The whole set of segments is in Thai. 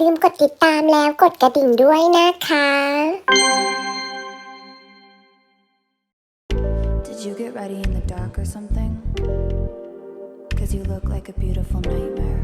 ลืมกดติดตามแล้วกดกระดิ่งด้วยนะคะ Did you get ready in the dark or something? Cause you look like a beautiful nightmare.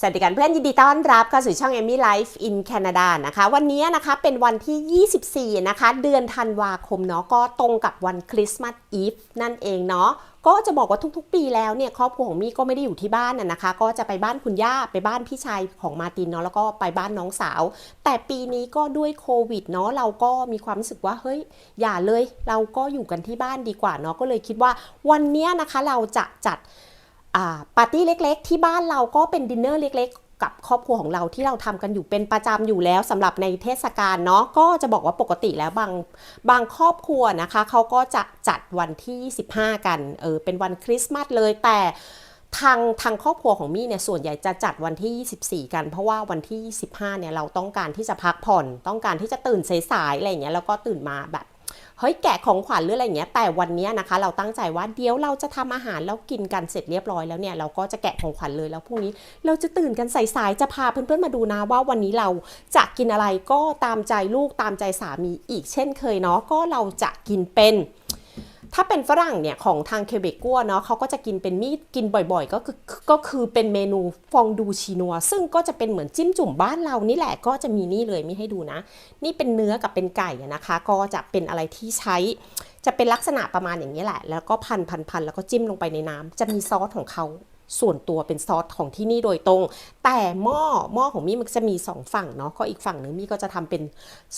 สวัสดีกันเพื่อนยินดีต้อนรับเข้าสู่ช่อง Emmy Life in Canada นะคะ วันนี้นะคะเป็นวันที่ 24 นะคะ เดือนธันวาคมเนาะก็ตรงกับวันคริสต์มาสอีฟนั่นเองเนาะก็จะบอกว่าทุกๆ ปีแล้วเนี่ยครอบครัวของมี่ก็ไม่ได้อยู่ที่บ้านน่ะนะคะ ก็จะไปบ้านคุณย่าไปบ้านพี่ชายของมาตินเนาะแล้วก็ไปบ้านน้องสาว แต่ปีนี้ก็ด้วยโควิดเนาะเราก็มีความรู้สึกว่าเฮ้ยอย่าเลย เราก็อยู่กันที่บ้านดีกว่าเนาะก็เลยคิดว่าวันนี้นะคะเราจะจัด ปาร์ตี้เล็ก ๆ ที่บ้านเราก็เป็นดินเนอร์เล็ก ๆ กับครอบครัวของเราที่เราทำกันอยู่เป็นประจำอยู่แล้วสำหรับในเทศกาลเนาะก็จะบอกว่าปกติแล้วบางบางครอบครัวนะคะเขาก็จะจัดวันที่15กันเออเป็นวันคริสต์มาสเลยแต่ทางทางครอบครัวของมี่เนี่ยส่วนใหญ่จะจัดวันที่ 24 กัน เพราะว่าวันที่15เนี่ยเราต้องการที่จะพักผ่อน ต้องการที่จะตื่นสายๆอะไรอย่างเงี้ยแล้วก็ตื่นมาแบบ เฮ้ยแกะของขวัญหรืออะไรเงี้ยแต่วันนี้นะคะ เราตั้งใจว่าเดี๋ยวเราจะทำอาหารแล้วกินกันเสร็จเรียบร้อยแล้วเนี่ยเราก็จะแกะของขวัญเลยแล้วพรุ่งนี้ เราจะตื่นกันสายๆจะพาเพื่อนๆมาดูนะว่าวันนี้เราจะกินอะไรก็ตามใจลูกตามใจสามีอีกเช่นเคยเนาะก็เราจะกินเป็น ถ้าเป็นฝรั่งเนี่ยของทางเคเบกัวเนาะเขาก็จะกินเป็นมีดกินบ่อยๆ ก็คือก็คือเป็นเมนูฟองดูชีนัว ซึ่งก็จะเป็นเหมือนจิ้มจุ่มบ้านเรานี่แหละก็จะมีนี่เลยมีให้ดูนะ นี่เป็นเนื้อกับเป็นไก่นะคะ ก็จะเป็นอะไรที่ใช้จะเป็นลักษณะประมาณอย่างนี้แหละ แล้วก็พันพันพันแล้วก็จิ้มลงไปในน้ำจะมีซอสของเขา ส่วนตัวเป็นซอสของที่นี่โดยตรง แต่หม้อหม้อของมี่มันจะมีสองฝั่งเนาะก็อีกฝั่งหนึ่งมี่ก็จะทำเป็น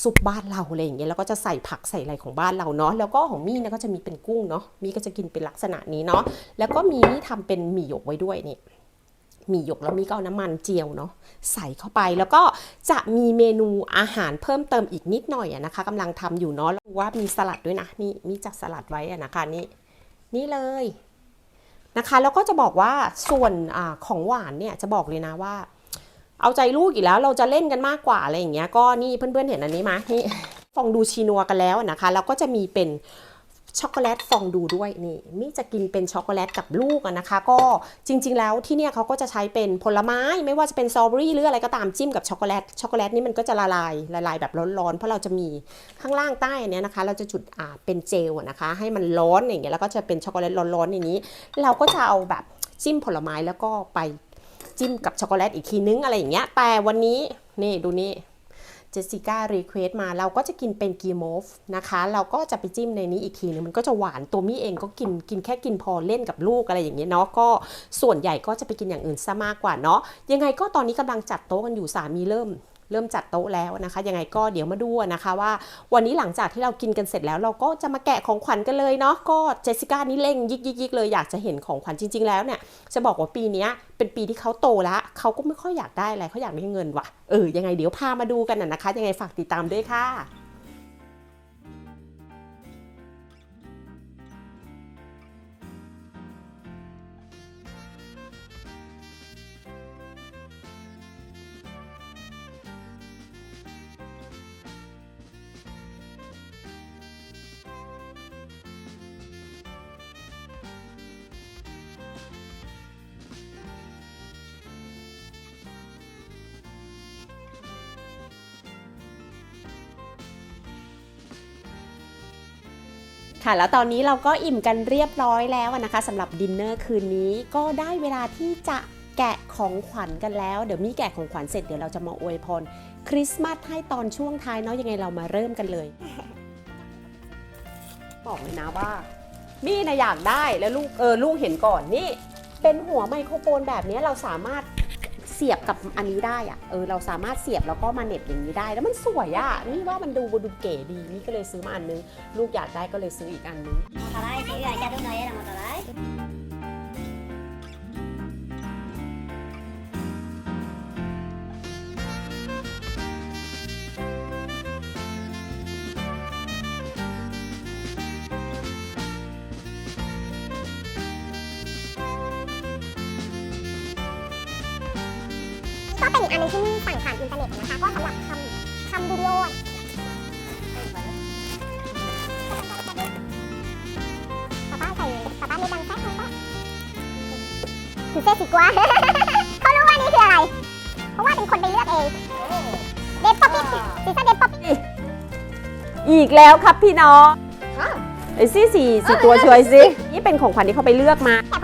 ซุปบ้านเราอะไรอย่างเงี้ยแล้วก็จะใส่ผักใส่อะไรของบ้านเราเนาะแล้วก็ของมี่เนี่ยก็จะมีเป็นกุ้งเนาะมี่ก็จะกินเป็นลักษณะนี้เนาะแล้วก็มีนี่ทำเป็นหมี่หยกไว้ด้วยนี่หมี่หยกแล้วมีก็เอาน้ำมันเจียวเนาะใส่เข้าไปแล้วก็จะมีเมนูอาหารเพิ่มเติมอีกนิดหน่อยอะนะคะกำลังทำอยู่เนาะแล้วว่ามีสลัดด้วยนะนี่มีจัดสลัดไว้อะนะคะนี่นี่เลย นะคะ แล้วก็จะบอกว่าส่วนอของหวานเนี่ยจะบอกเลยนะว่า เอาใจลูกอีกแล้วเราจะเล่นกันมากกว่าอะไรอย่างเงี้ยก็นี่เพื่อนๆเห็นอันนี้ไหมนี่ฟองดูชีนัวกันแล้วนะคะ แล้วก็จะมีเป็น ช็อกโกแลตฟองดูด้วยนี่มี่จะกินเป็นช็อกโกแลตกับลูกนะคะ ก็จริง ๆ แล้วที่เนี่ยเขาก็จะใช้เป็นผลไม้ไม่ว่าจะเป็นสตรอเบอรี่หรืออะไรก็ตามจิ้มกับช็อกโกแลตช็อกโกแลตนี่มันก็จะละลายละลายแบบร้อนๆเพราะเราจะมีข้างล่างใต้อันเนี้ยนะคะ เราจะจุดอ่าเป็นเจลนะคะ ให้มันร้อนอย่างเงี้ยแล้วก็จะเป็นช็อกโกแลตร้อนๆอย่างนี้ เราก็จะเอาแบบจิ้มผลไม้แล้วก็ไปจิ้มกับช็อกโกแลตอีกทีนึงอะไรอย่างเงี้ยแต่วันนี้นี่ดูนี่ เจสสิก้ารีเควสมาเราก็จะกินเป็นกีโมฟนะคะ เราก็จะไปจิ้มในนี้อีกทีนึงมันก็จะหวานตัวมี่เองก็กินกินแค่กินพอเล่นกับลูกอะไรอย่างเงี้ยเนาะก็ส่วนใหญ่ก็จะไปกินอย่างอื่นซะมากกว่าเนาะยังไงก็ตอนนี้กำลังจัดโต๊ะกันอยู่สามีเริ่ม เริ่มจัดโต๊ะแล้วนะคะ ยังไงก็เดี๋ยวมาดูนะคะว่าวันนี้หลังจากที่เรากินกันเสร็จแล้ว เราก็จะมาแกะของขวัญกันเลยเนาะก็เจสสิก้านี่เร่งยิกยิกยิกเลยอยากจะเห็นของขวัญจริง ๆ แล้วเนี่ยจะบอกว่าปีนี้เป็นปีที่เขาโตแล้วเขาก็ไม่ค่อยอยากได้อะไรเขาอยากได้เงินว่ะเออยังไงเดี๋ยวพามาดูกันนะคะ ยังไงฝากติดตามด้วยค่ะ ค่ะ แล้วตอนนี้เราก็อิ่มกันเรียบร้อยแล้วนะคะสำหรับดินเนอร์คืนนี้ก็ได้เวลาที่จะแกะของขวัญกันแล้ว เดี๋ยวมีแกะของขวัญเสร็จเดี๋ยวเราจะมาอวยพรคริสต์มาสให้ตอนช่วงท้ายเนาะยังไงเรามาเริ่มกันเลย บอกเลยนะว่า มี่นะอยากได้แล้วลูกเออลูกเห็นก่อนนี่ เป็นหัวไมโครโฟนแบบนี้เราสามารถ สียบกับอันนี้ได้อะเออเราสามารถเสียบแล้วก็มาเน็บอย่างนี้ได้ แล้วมันสวยอะนี่ว่ามันดูดูเก๋ดีนี่ก็เลยซื้อมาอันนึง ลูกอยากได้ก็เลยซื้ออีกอันนึง ก็เป็นอีกอันหนึงที่สั่งผ่านอินเทอร์เน็ตนะคะ ก็สำหรับทำทำวิดีโอป้าป้าใส่ป้าป้าไม่ดังแซ่บป้าคือเซ่สิกว่าเขารู้ว่านี่คืออะไร เพราะว่าเป็นคนไปเลือกเอง เด็ดป๊อปปี้ซีซั่นเด็ดป๊อปปี้อีกแล้วครับพี่น้องไอ้ซี่สี่สี่ตัวช่วยสินี่เป็นของขวัญที่เขาไปเลือกมาแต่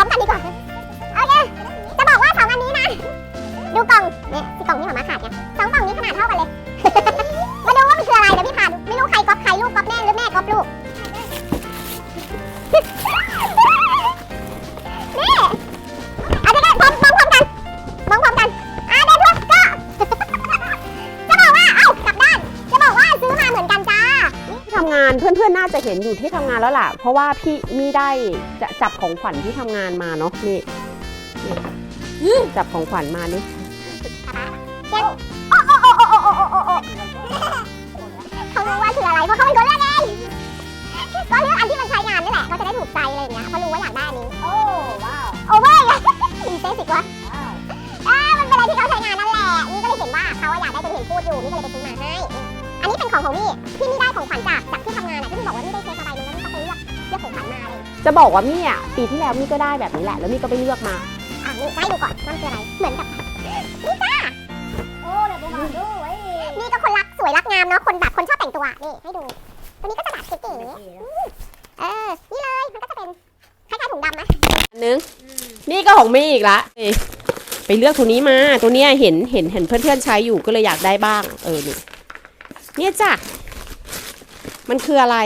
เนี่ยที่กล่องที่หมามาขาดเนี่ยสองกล่องนี้ขนาดเท่ากันเลย มาดูว่ามันคืออะไรเดี๋ยวพี่พาดูไม่รู้ใครก๊อปใครลูกก๊อปแม่หรือแม่ก๊อปลูก นี่เอาจะได้พร้อมมองพร้อมกันมองพร้อมกันอะเดินพวกก็ จะบอกว่า เอ้ากลับด้าน จะบอกว่าซื้อมาเหมือนกันจ้า ที่ทำงานเพื่อนๆน่าจะเห็นอยู่ที่ทำงานแล้วล่ะ เพราะว่าพี่มี่ได้จะจับของขวัญที่ทำงานมาเนาะนี่นี่จับของขวัญมานี่ เพราะเขาเป็นคนเลือกเองก็เลือกอันที่มันใช้งานนี่แหละเขาจะได้ถูกใจอะไรอย่างเงี้ยเขารู้ว่าอยากได้อันนี้ Oh, wow. โอเวอร์ไงอินเซสิกวะอ่ามันเป็นอะไรที่เขาใช้งานนั่นแหละ นี่ก็เลยเห็นว่าเขาอยากได้จนเห็นพูดอยู่นี่ก็เลยไปซื้อมาให้ อันนี้เป็นของของนี่ที่นี่ได้ของขวัญจากจากที่ทำงานอะที่นี่บอกว่านี่ได้เช็คมาใบนึงแล้วนี่ก็ไปเลือกเลือกของขวัญมาเลยจะบอกว่ามี่อะปีที่แล้วมี่ก็ได้แบบนี้แหละ แล้วมี่ก็ไปเลือกมาอะนี่ให้ดูก่อนมันคืออะไร เหมือนกับ Oh, le pongo tú, eh. นี่ก็คนรักส วยรักงามเนาะคนแบบคนชอบแต่งตัวนี่ให้ดู ตัวนี้ก็จะแบบเก๋ๆเออ นี่เลยมันก็จะเป็นคล้ายๆถุงดำนะอันนึงนี่ก็ของมี่อีกละนี่ไปเลือกตัวนี้มาตัวเนี้ยเห็นเห็นเห็นเพื่อนๆใช้อยู่ก็เลยอยากได้บ้าง เออนี่เนี่ยจ้ะมันคืออะไร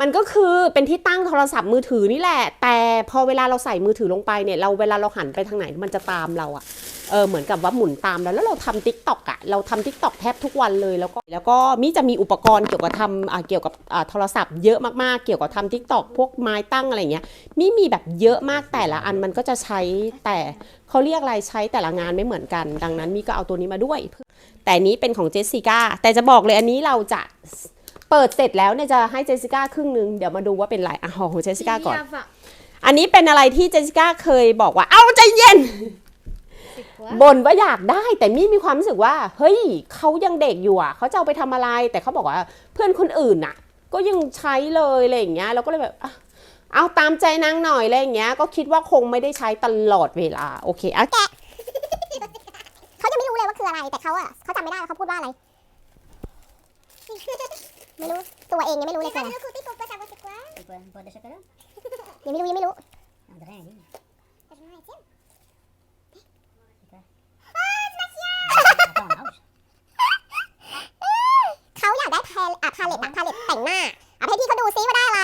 มันก็คือเป็นที่ตั้งโทรศัพท์มือถือนี่แหละ แต่พอเวลาเราใส่มือถือลงไปเนี่ย เราเวลาเราหันไปทางไหนมันจะตามเราอะ เออเหมือนกับว่าหมุนตามเราแล้วเราทำทิกตอกอะเราทำทิกตอกแทบทุกวันเลยแล้วก็แล้วก็มิจะมีอุปกรณ์เกี่ยวกับทำอ่าเกี่ยวกับอ่าโทรศัพท์เยอะมากๆเกี่ยวกับทำทิกตอกพวกไม้ตั้งอะไรเงี้ยมีมีแบบเยอะมากแต่ละอันมันก็จะใช้แต่เขาเรียกอะไรใช้แต่ละงานไม่เหมือนกัน ดังนั้นมีก็เอาตัวนี้มาด้วย แต่อันนี้เป็นของเจสสิก้าแต่จะบอกเลยอันนี้เราจะเปิดเสร็จแล้วเนี่ยจะให้เจสสิก้าครึ่งหนึงเดี๋ยวมาดูว่าเป็นไรอะของเจสสิก้าก่อน อันนี้เป็นอะไรที่เจสสิก้าเคยบอกว่า เอาใจเย็น บ่นว่าอยากได้ แต่มี่มีความรู้สึกว่า เฮ้ยเขายังเด็กอยู่อะเขาจะเอาไปทำอะไร แต่เขาบอกว่าเพื่อนคนอื่นน่ะ ก็ยังใช้เลยอะไรอย่างเงี้ยเราก็เลยแบบอะเอาตามใจนางหน่อยอะไรอย่างเงี้ย ก็คิดว่าคงไม่ได้ใช้ตลอดเวลาโอเคอะเขายังไม่รู้เลยว่าคืออะไรแต่เขาอะเขาจำไม่ได้ว่าเขาพูดว่าอะไรไม่รู้ตัวเองยังไม่รู้เลยคืออะไร ¿Y puedes, puedes sacar? ยังไม่รู้ยังไม่รู้ Andrea, niña. Attends, mouse. เขาอยากได้ พาอะพาเลตอะพาเลตแต่งหน้าอะให้พี่เขาดูซิว่าได้อะไร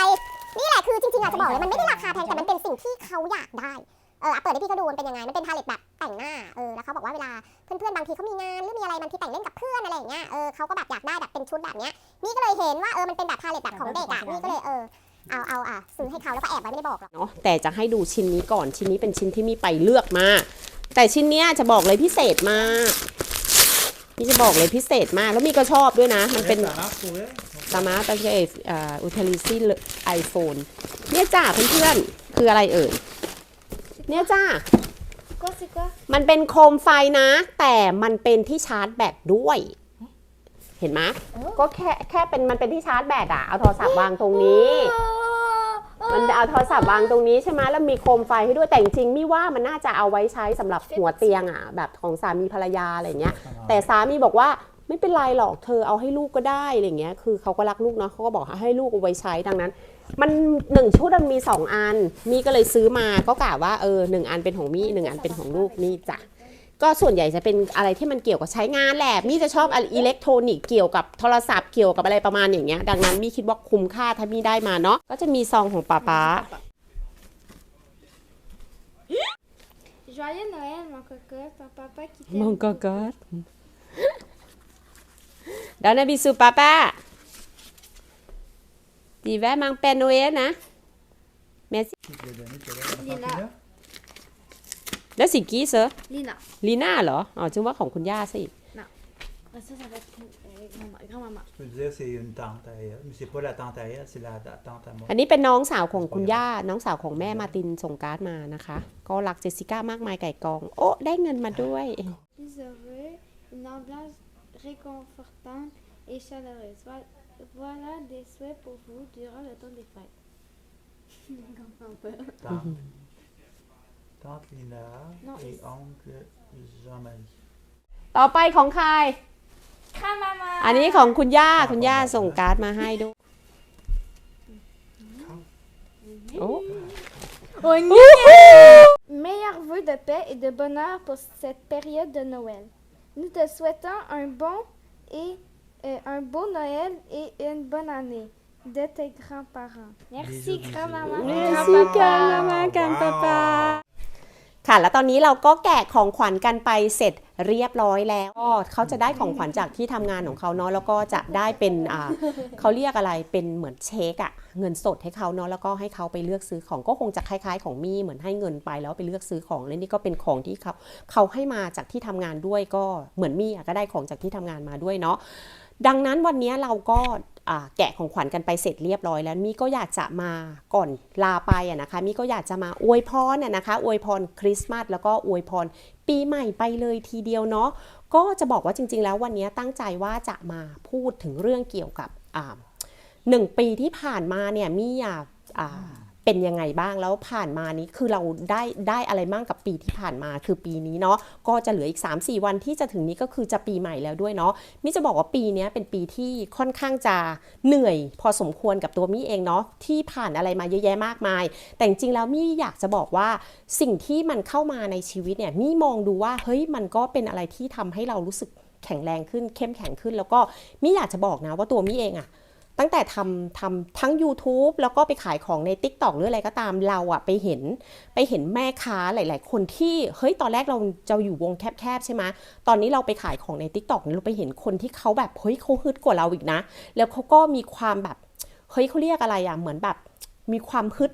นี่แหละคือจริงๆอะจะบอกเลยมันไม่ได้ราคาแพงแต่มันเป็นสิ่งที่เขาอยากได้เอออะเปิดให้พี่เขาดูมันเป็นยังไง มันเป็นพาเลตแบบแต่งหน้า เออ แล้วเขาบอกว่าเวลาเพื่อนๆ บางทีเขามีงานหรือมีอะไรบางทีแต่งเล่นกับเพื่อนอะไรอย่างเงี้ย เออเขาก็แบบอยากได้แบบเป็นชุดแบบเนี้ย นี่ก็เลยเห็นว่าเออ มันเป็นแบบพาเลตแบบของเด็กอะนี่ก็เลยเออ เอาเอาอะซื้อให้เขาแล้วก็แอบไว้ไม่ได้บอกหรอก เนาะแต่จะให้ดูชิ้นนี้ก่อนชิ้นนี้เป็นชิ้นที่มีไปเลือกมา แต่ชิ้นเนี้ยจะบอกเลยพิเศษมาก นี่จะบอกเลยพิเศษมาก แล้วมีก็ชอบด้วยนะ มันเป็นสมาร์ทเอฟอ่าอุทลิซี่ไอโฟนเนี่ยจ้าเพื่อนๆ คืออะไรเอ่ย เนี่ยจ้า Quoi, c'est quoi มันเป็นโคมไฟนะ แต่มันเป็นที่ชาร์จแบตด้วย เห็นไหมก็แค่แค่เป็นมันเป็นที่ชาร์จแบตอะเอาโทรศัพท์วางตรงนี้ มันเอาโทรศัพท์วางตรงนี้ใช่ไหมแล้วมีโคมไฟให้ด้วยแต่จริงๆมี่ว่ามันน่าจะเอาไว้ใช้สำหรับหัวเตียงอะแบบของสามีภรรยาอะไรเงี้ย แต่สามีบอกว่าไม่เป็นไรหรอกเธอเอาให้ลูกก็ได้อะไรเงี้ยคือเขาก็รักลูกเนาะเขาก็บอกให้ลูกเอาไว้ใช้ดังนั้น มันหนึ่งชุดมันมีสองอัน มีก็เลยซื้อมาก็กะว่าเออหนึ่งอันเป็นของมี่หนึ่งอันเป็นของลูกนี่จ้ะ ก็ส่วนใหญ่จะเป็นอะไรที่มันเกี่ยวกับใช้งานแหละมี่จะชอบอะไรอิเล็กทรอนิกส์เกี่ยวกับโทรศัพท์เกี่ยวกับอะไรประมาณอย่างเงี้ยดังนั้นมี่คิดว่าคุ้มค่าถ้ามี่ได้มาเนาะก็จะมีซองของป๊าป๊า Joyeux Noël, mon cocotte, ton papa qui มอง t'aime. กอกอดดานาบิสุป้าป้าดีแวะมังเป็นโนเอนะเมส Lina. แล้วสิกี้เซอ Lina. ลีน่าเหรออ๋อจึงว่าของคุณย่าสิ Ah, Ça, ça va être euh, grand- grand-maman. Je peux dire c'est une tante à elle, mais c'est pas la tante à elle, c'est la, la tante à moi. อันนี้เป็นน้องสาวของคุณย่า น้องสาวของแม่มาร์ตินส่งการ์ดมานะคะ ก็รักเจสสิก้ามากมายไก่กอง โอ้ ได้เงินมาด้วย Plus heureux, une ambiance réconfortante et chaleureuse. Voi- Voilà des souhaits pour vous durant le temps des fêtes. Je comprends pas. Tante, tante Lina Non, et il- oncle Jean-Marie. ต่อไปของใคร Grand-maman! อันนี้ของคุณย่า คุณย่าส่งการ์ดมาให้ด้วย โอ้ Meilleurs vœux de paix et de bonheur pour cette période de Noël. Nous te souhaitons un bon et euh, un beau Noël et une bonne année de tes grands-parents. Merci, Bisous, bisous. grand-maman. Merci, grand-maman, grand-papa ค่ะ แล้วตอนนี้เราก็แกะของขวัญกันไปเสร็จเรียบร้อยแล้วก็เขาจะได้ของขวัญจากที่ทำงานของเขาเนาะแล้วก็จะได้เป็นอ่าเขาเรียกอะไรเป็นเหมือนเช็คอะเงินสดให้เขาเนาะแล้วก็ให้เขาไปเลือกซื้อของก็คงจะคล้ายๆ ของมี่เหมือนให้เงินไปแล้วไปเลือกซื้อของแล้วนี่ก็เป็นของที่เขาเขาให้มาจากที่ทำงานด้วยก็เหมือนมี่อะก็ได้ของจากที่ทำงานมาด้วยเนาะดังนั้นวันนี้เราก็ แกะของขวัญกันไปเสร็จเรียบร้อยแล้วมี่ก็อยากจะมาก่อนลาไปอะนะคะมี่ก็อยากจะมาอวยพรอะนะคะอวยพรคริสต์มาสแล้วก็อวยพรปีใหม่ไปเลยทีเดียวเนาะก็จะบอกว่าจริง ๆ แล้ววันนี้ตั้งใจว่าจะมาพูดถึงเรื่องเกี่ยวกับหนึ่งปีที่ผ่านมาเนี่ยมี่อยาก เป็นยังไงบ้างแล้วผ่านมานี้คือเราได้ได้อะไรบ้างกับปีที่ผ่านมาคือปีนี้เนาะก็จะเหลืออีก 3-4 วันที่จะถึงนี้ก็คือจะปีใหม่แล้วด้วยเนาะมิจะบอกว่าปีนี้เป็นปีที่ค่อนข้างจะเหนื่อย พอสมควรกับตัวมี่เองเนาะที่ผ่านอะไรมาเยอะแยะมากมาย แต่จริงแล้วมี่อยากจะบอกว่าสิ่งที่มันเข้ามาในชีวิตเนี่ยมี่มองดูว่าเฮ้ยมันก็เป็นอะไรที่ทำให้เรารู้สึกแข็งแรงขึ้นเข้มแข็งขึ้น แล้วก็มี่อยากจะบอกนะว่าตัวมี่เองอะ ตั้งแต่ทำทำทั้ง YouTube แล้วก็ไปขายของใน Tik t o อกหรืออะไรก็ตามเราอะไปเห็นไปเห็นแม่ค้าหลาย ๆ คนที่เฮ้ยตอนแรกเราจะอยู่วงแคบ ๆ ใช่ไหมตอนนี้เราไปขายของใน Tik t o อกเราไปเห็นคนที่เขาแบบเฮ้ยเขาฮึดกว่าเราอีกนะ แล้วเขาก็มีความแบบเฮ้ยเขาเรียกอะไรอะเหมือนแบบมีความฮึด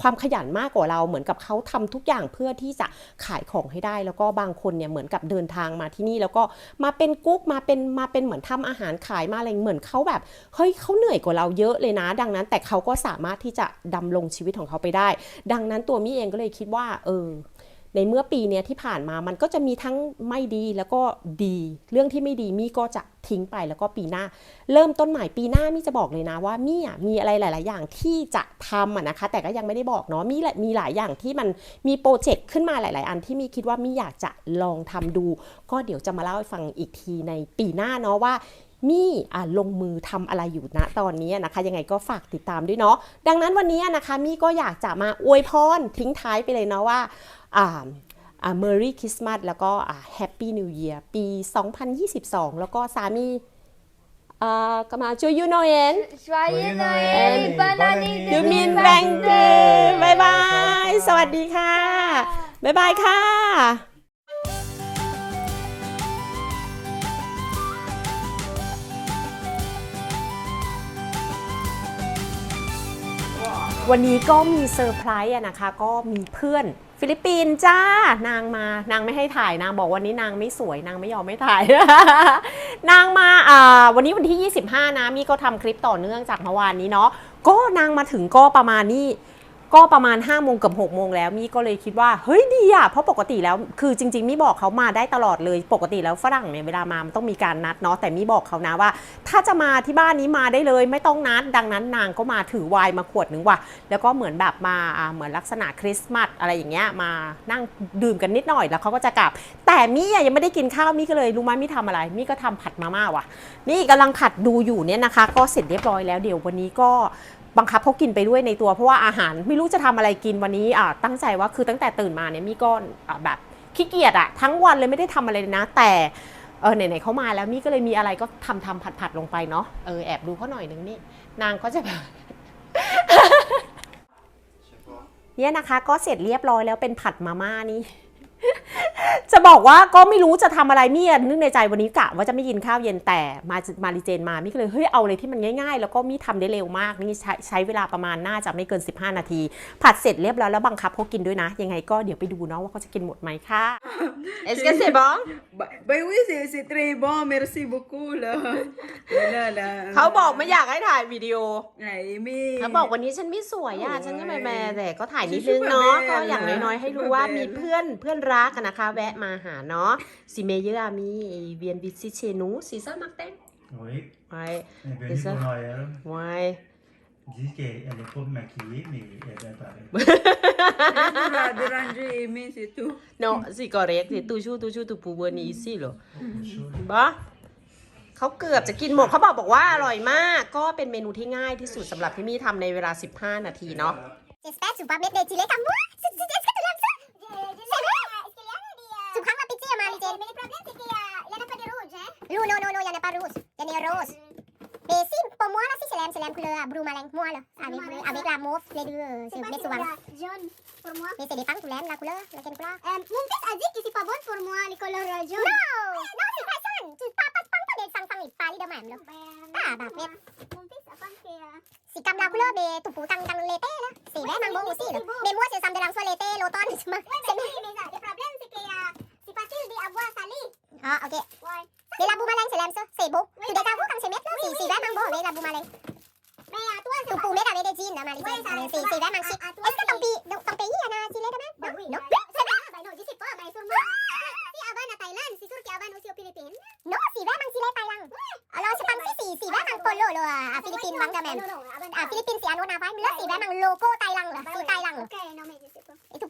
ความขยันมากกว่าเราเหมือนกับเขาทำทุกอย่างเพื่อที่จะขายของให้ได้ แล้วก็บางคนเนี่ยเหมือนกับเดินทางมาที่นี่ แล้วก็มาเป็นกุ๊กมาเป็นมาเป็นเหมือนทำอาหารขายมาอะไรเหมือนเขาแบบเฮ้ยเขาเหนื่อยกว่าเราเยอะเลยนะ ดังนั้นแต่เขาก็สามารถที่จะดำรงชีวิตของเขาไปได้ ดังนั้นตัวมี่เองก็เลยคิดว่าเออ ในเมื่อปีเนี้ยที่ผ่านมามันก็จะมีทั้งไม่ดีแล้วก็ดี เรื่องที่ไม่ดีมี่ก็จะทิ้งไปแล้วก็ปีหน้า เริ่มต้นใหม่ปีหน้ามี่จะบอกเลยนะว่ามี่มีอะไรหลาย ๆ อย่างที่จะทำะนะคะ แต่ก็ยังไม่ได้บอกเนาะมีแหละมีหลายอย่างที่มันมีโปรเจกต์ขึ้นมาหลาย ๆ อันที่มี่คิดว่ามี่อยากจะลองทำดู ก็เดี๋ยวจะมาเล่าให้ฟังอีกทีในปีหน้าเนาะว่ามี่ลงมือทำอะไรอยู่ณตอนนี้นะคะ ยังไงก็ฝากติดตามด้วยเนาะดังนั้นวันนี้นะคะมี่ก็อยากจะมาอวยพรทิ้งท้ายไปเลยเนาะว่า อ่าอ่า Merry Christmas แล้วก็อ่า Happy New Year ปี 2022 แล้วก็สามีอ่ากำลังช่วยยูโนเอ็น Joyeux Noël Noël et et bonne bonne année année ดูมิน 2022. แบงเกอร์บายบาย สวัสดีค่ะบ๊ายบายค่ะวันนี้ก็มีเซอร์ไพรส์อะนะคะ ก็มีเพื่อน ฟิลิปปินส์จ้านางมานางไม่ให้ถ่ายนางบอกวันนี้นางไม่สวยนางไม่ยอมไม่ถ่าย นางมาอ่าวันนี้วันที่ 25 นะมี่ก็ทำคลิปต่อเนื่องจากเมื่อวานนี้เนาะก็นางมาถึงก็ประมาณนี้ ก็ประมาณ5้าโมงเกับ6กโมงแล้วมี่ก็เลยคิดว่าเฮ้ยดีอะเพราะปกติแล้วคือจริงๆมี่บอกเขามาได้ตลอดเลย ปกติแล้วฝรั่งเนี่ยเวลามามันต้องมีการนัดเนาะแต่มี่บอกเขานะว่า ถ้าจะมาที่บ้านนี้มาได้เลยไม่ต้องนัด ดังนั้นนางก็มาถือไวน์มาขวดหนึ่งว่ะแล้วก็เหมือนแบบมาเหมือนลักษณะคริสต์มาสอะไรอย่างเงี้ยมานั่งดื่มกันนิดหน่อยแล้วเขาก็จะกลับ แต่มี่ยังไม่ได้กินข้าวมี่ก็เลยรู้ไหมมี่ทำอะไรมี่ก็ทำผัดมาม่าว่ะนี่กำลังผัดดูอยู่เนี่ยนะคะ ก็เสร็จเรียบร้อยแล้วเดี๋ยววันนี้ก็ บังคับเขากินไปด้วยในตัวเพราะว่าอาหารไม่รู้จะทำอะไรกินวันนี้อ่าตั้งใจว่าคือตั้งแต่ตื่นมาเนี่ยมี่ก็อ่าแบบขี้เกียจอะทั้งวันเลยไม่ได้ทำอะไรเลยนะ แต่เออไหนๆเขามาแล้วมี่ก็เลยมีอะไรก็ทำทำผัดผัดๆลงไปเนาะเออแอบดูเขาหน่อยนึงนี่นางก็จะแบบเนี่ยนะคะก็เสร็จเรียบร้อยแล้วเป็นผัดมาม่านี่ จะบอกว่าก็ไม่รู้จะทำอะไรมี่อะนึกในใจวันนี้กะว่าจะไม่กินข้าวเย็นแต่มามารีเจนมามี่ก็เลยเฮ้ยเอาเลยที่มันง่ายๆ แล้วก็มี่ทำได้เร็วมากนี่ใช้ใช้เวลาประมาณน่าจะไม่เกิน 15 นาที ผัดเสร็จเรียบร้อยแล้วบังคับเขากินด้วยนะ ยังไงก็เดี๋ยวไปดูเนาะว่าเขาจะกินหมดไหมค่ะ Est-ce que c'est bon Bah, bah oui, c'est c'est très bon, merci beaucoup là. Là, là, เขาบอกไม่อยากให้ถ่ายวิดีโอ là aimé. เขาบอกวันนี้ฉันไม่สวยอะฉันก็แม่ๆแต่ก็ถ่ายนิดนึงเนาะก็อย่างน้อยๆให้รู้ว่ามีเพื่อนเพื่อนรักอะนะคะแวะมาหาเนาะ si meilleur ami vient visiter chez nous c'est ça Martin Oui, ouais elle est Et venue ça? pour Noël. ouais Elle dit qu'elle n'est pas maquillée, mais elle est bien pareille. Juste la déranger, aimer, c'est tout. non c'est correct c'est toujours toujours tu peux venir ici เหรอ Chaud. บะเขาเกือบจะกินหมดเขาบอกบอกว่าอร่อยมาก ก็เป็นเมนูที่ง่ายที่สุดสำหรับที่มี่ทำในเวลา 15 นาทีเนาะ ma pitié, Marie-Jane. Mais le problème, c'est qu'il n'y en a pas de rouge, hein Non, non, non, non, il n'y en a pas rouge. Il y en a rose. Mais si, pour moi, là, si je l'aime, je l'aime couleur blue malin. Moi, là, avec, avec la mauve, les deux, euh, je mets souvent. jaune pour moi. Mais ça dépend, tu l'aimes, la couleur, laquelle couleur Euh, mon fils a dit que c'est pas bon pour moi, les couleurs euh, jaunes. Non, non, c'est pas ça. Tu parles pas, parles pas des enfants, ils parlent de même, là. Ben, Ah, bah, mon, mon fils a pensé que... euh, C'est comme la couleur des toupous dans, dans l'été, là. C'est vraiment bon aussi, là. Mais moi, c'est ça me dérange soit l'été, l'automne, c'est Ouais, mais oui, mais euh, le problème, c'est que euh, c'est facile d'avoir salé. Ah, ok. Ouais. Mais la boumalin, je l'aime ça. C'est beau. Tu déjà vu comme c'est mettre, là? C'est c'est vraiment beau avec la boumalin. Mais à toi, Tu c'est peux mettre avec des jeans, là, Marie. Ouais, ça C'est reste c'est pas- vraiment à- chic. à toi, Est-ce que ton c'est- pays, donc, ton pays, il y en a un gilet de même? Ben oui. Non. Ben, c'est vrai. Ben non, je sais pas. Ben sûrement. Si avant à Thaïlande, c'est sûr qu'il y avait aussi aux Philippines. Non, c'est vraiment gilet Thaïlande. Alors, je pense que c'est c'est vraiment